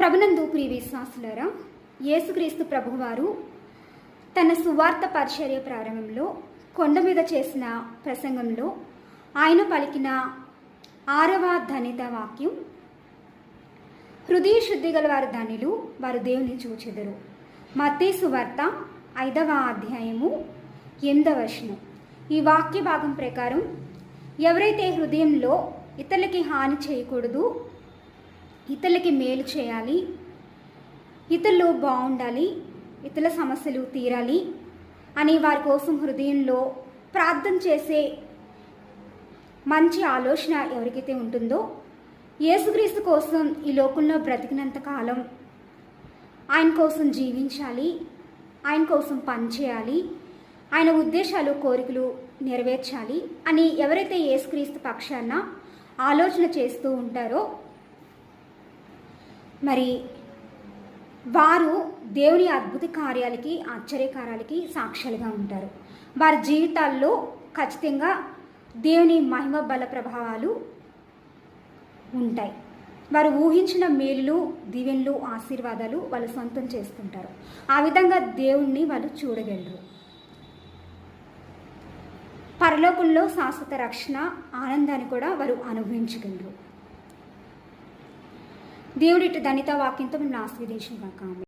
ప్రభునందు ప్రియ విశ్వాసులరా యేసుక్రీస్తు ప్రభువారు తన సువార్త పరిచర్య ప్రారంభంలో కొండ మీద చేసిన ప్రసంగంలో ఆయన పలికిన ఆరవ ధనిత వాక్యం హృదయ శుద్ధి గల వారు ధనిలు వారు దేవుని చూచెదరు. మతే సువార్త ఐదవ అధ్యాయము ఎనిమిదవ వచనం. ఈ వాక్య భాగం ప్రకారం ఎవరైతే హృదయంలో ఇతరులకి హాని చేయకూడదు ఇతరులకి మేలు చేయాలి. ఇతరులు బాగుండాలి. ఇతరుల సమస్యలు తీరాలి అని వారి కోసం హృదయంలో ప్రార్థన చేసే మంచి ఆలోచన ఎవరికైతే ఉంటుందో యేసుక్రీస్తు కోసం ఈ లోకంలో బ్రతికినంత కాలం ఆయన కోసం జీవించాలి. ఆయన కోసం పనిచేయాలి ఆయన ఉద్దేశాలు కోరికలు నెరవేర్చాలి అని ఎవరైతే యేసుక్రీస్తు పక్షాన ఆలోచన చేస్తూ ఉంటారో మరి వారు దేవుని అద్భుత కార్యాలకి ఆశ్చర్యకార్యాలకి సాక్షులుగా ఉంటారు. వారి జీవితాల్లో ఖచ్చితంగా దేవుని మహిమ బల ప్రభావాలు ఉంటాయి. వారు ఊహించిన మేలులు దీవెనలు ఆశీర్వాదాలు వాళ్ళు సొంతం చేసుకుంటారు. ఆ విధంగా దేవుణ్ణి వాళ్ళు చూడగలరు. పరలోకంలో శాశ్వత రక్షణ ఆనందాన్ని కూడా వారు అనుభవించగలరు. దేవుడి ధనిత వాక్యంతో మనం ఆస్వాదించిన కామె